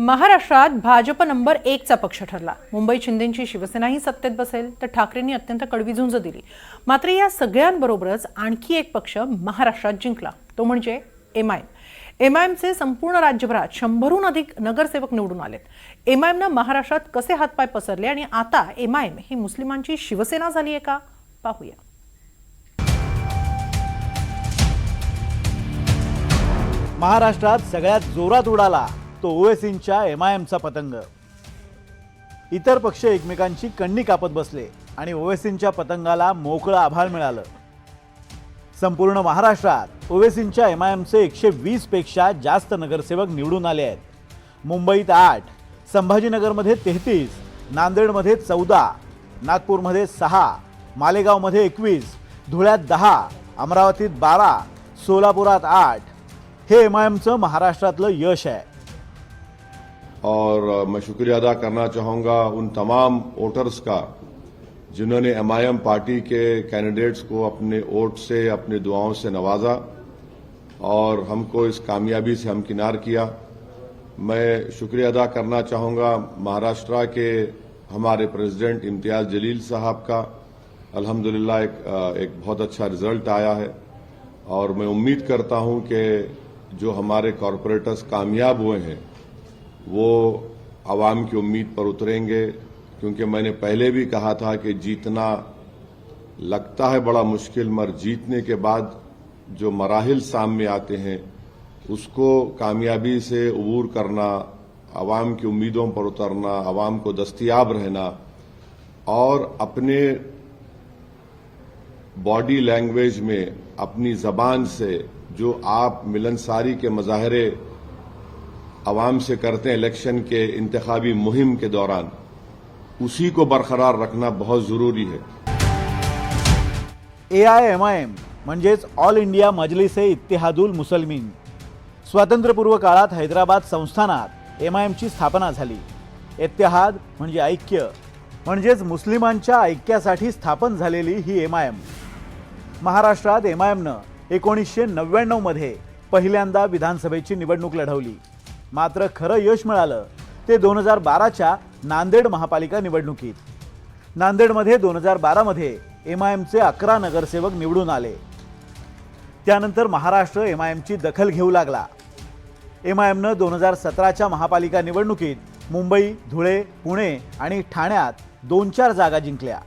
महाराष्ट्रात भाजप नंबर एकचा पक्ष ठरला. मुंबई शिंदेची शिवसेनाही सत्तेत बसेल तर ठाकरेंनी अत्यंत कडवी झुंज दिली. मात्र या सगळ्यांबरोबरच आणखी एक पक्ष महाराष्ट्रात जिंकला. तो म्हणजे एम आय एम आय एमचे संपूर्ण राज्यभरात शंभरहून अधिक नगरसेवक निवडून आलेत. एम आय एमनं महाराष्ट्रात कसे हातपाय पसरले आणि आता एम आय एम ही मुस्लिमांची शिवसेना झाली आहे का? पाहूया. महाराष्ट्रात सगळ्यात जोरात उडाला तो ओवेसींच्या एम आय एमचा पतंग. इतर पक्ष एकमेकांची कण्णी कापत बसले आणि ओवेसींच्या पतंगाला मोकळं आभाळ मिळालं. संपूर्ण महाराष्ट्रात ओवेसींच्या एम आय एमचे एकशे वीसपेक्षा जास्त नगरसेवक निवडून आले आहेत. मुंबईत आठ संभाजीनगरमध्ये तेहतीस नांदेडमध्ये चौदा नागपूरमध्ये सहा मालेगावमध्ये एकवीस धुळ्यात दहा अमरावतीत बारा सोलापुरात आठ. हे एम आय एमचं महाराष्ट्रातलं यश आहे. और मैं शुक्रिया अदा करना चाहूँगा उन तमाम वोटर्स का जिन्होंने एमआईएम पार्टी के कैंडिडेट्स को अपने वोट से अपनी दुआओं से नवाजा और हमको इस कामयाबी से हमकिनार किया। मैं शुक्रिया अदा करना चाहूँगा महाराष्ट्र के हमारे प्रेसिडेंट इम्तियाज़ जलील साहब का। अल्हम्दुलिल्लाह एक, एक बहुत अच्छा रिज़ल्ट आया है और मैं उम्मीद करता हूँ कि जो हमारे कॉरपोरेटर्स कामयाब हुए हैं वो आवाम की उम्मीद पर उतरेंगे, क्योंकि मैंने पहले भी कहा था कि जीतना लगता है बड़ा मुश्किल, मगर जीतने के बाद जो मराहिल सामने आते हैं, उसको कामयाबी से अबूर करना, आवाम की उम्मीदों पर उतरना, आवाम को दस्तियाब रहना, और अपने बॉडी लैंग्वेज में, अपनी जबान से जो आप मिलनसारी के मुजाहरे आवाम से करते हैं इलेक्शन के इंतखाबी मुहिम के दौरान। उसी को बरकरार रखना बहुत जरूरी है। A I M I M म्हणजेच ऑल इंडिया मजलिस ए इत्तेहादुल मुसलमीन। स्वातंत्र्यपूर्व काळात हैदराबाद संस्थानात एम आय एमची स्थापना झाली। इत्तेहाद म्हणजे ऐक्य म्हणजेच मुस्लिमांच्या ऐक्यासाठी स्थापन झालेली ही एम आय एम महाराष्ट्रात एम आय एमनं एकोणीसशे नव्याण्णवमध्ये पहिल्यांदा विधानसभेची निवडणूक लढवली. मात्र खरं यश मिळालं ते दोन हजार बाराच्या नांदेड महापालिका निवडणुकीत. नांदेडमध्ये दोन हजार बारामध्ये एम आय एमचे अकरा नगरसेवक निवडून आले. त्यानंतर महाराष्ट्र एम आय एमची दखल घेऊ लागला. एम आय एमनं दोन हजार सतराच्या महापालिका निवडणुकीत मुंबई धुळे पुणे आणि ठाण्यात दोन चार जागा जिंकल्या.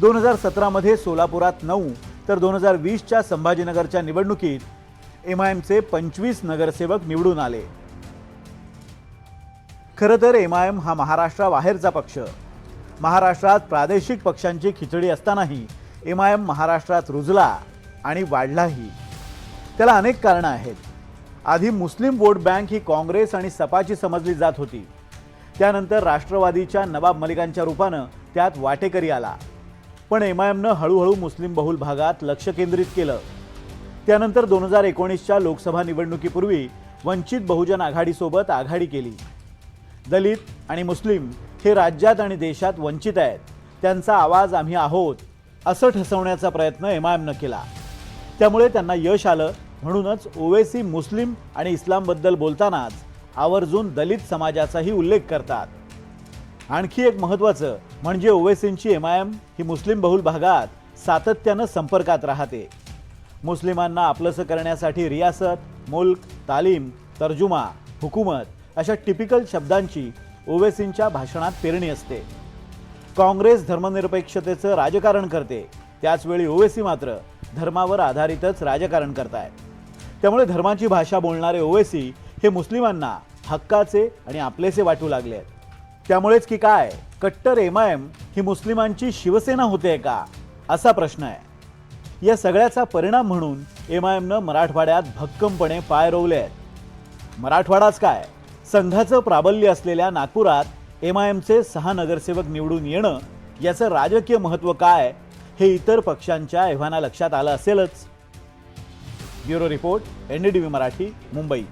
दोन हजार सतरामध्ये सोलापुरात नऊ तर दोन हजार वीसच्या संभाजीनगरच्या निवडणुकीत एम आय एमचे पंचवीस नगरसेवक निवडून आले. खरं तर एम आय एम हा महाराष्ट्राबाहेरचा पक्ष. महाराष्ट्रात प्रादेशिक पक्षांची खिचडी असतानाही एम आय एम महाराष्ट्रात रुजला आणि वाढलाही. त्याला अनेक कारणं आहेत. आधी मुस्लिम वोट बँक ही काँग्रेस आणि सपाची समजली जात होती. त्यानंतर राष्ट्रवादीच्या नवाब मलिकांच्या रूपानं त्यात वाटेकरी आला. पण एम आय एमनं हळूहळू मुस्लिम बहुल भागात लक्ष केंद्रित केलं. त्यानंतर दोन हजार एकोणीसच्या लोकसभा निवडणुकीपूर्वी वंचित बहुजन आघाडीसोबत आघाडी केली. दलित आणि मुस्लिम हे राज्यात आणि देशात वंचित आहेत. त्यांचा आवाज आम्ही आहोत असं ठसवण्याचा प्रयत्न एम आय एमनं केला. त्यामुळे त्यांना यश आलं. म्हणूनच ओवेसी मुस्लिम आणि इस्लामबद्दल बोलतानाच आवर्जून दलित समाजाचाही उल्लेख करतात. आणखी एक महत्त्वाचं म्हणजे ओवेसींची एम आय एम ही मुस्लिम बहुल भागात सातत्यानं संपर्कात राहते. मुस्लिमांना आपलंसं करण्यासाठी रियासत मुल्क तालीम तर्जुमा हुकूमत अशा टिपिकल शब्दांची ओवेसींच्या भाषणात पेरणी असते. काँग्रेस धर्मनिरपेक्षतेचं राजकारण करते. त्याचवेळी ओवेसी मात्र धर्मावर आधारितच राजकारण करतायत. त्यामुळे धर्माची भाषा बोलणारे ओवेसी हे मुस्लिमांना हक्काचे आणि आपलेसे वाटू लागले आहेत त्यामुळेच की काय कट्टर एम आय एम ही मुस्लिमांची शिवसेना होते का असा प्रश्न आहे. या सगळ्याचा परिणाम म्हणून एम आय एमनं मराठवाड्यात भक्कमपणे पाय रोवले आहेत मराठवाडाच काय? संघाचं प्राबल्य असलेल्या नागपुरात एम आय एमचे सहा नगरसेवक निवडून येणं याचं राजकीय महत्त्व काय हे इतर पक्षांच्या एव्हाना लक्षात आलं असेलच. Bureau report N D T V Marathi Mumbai.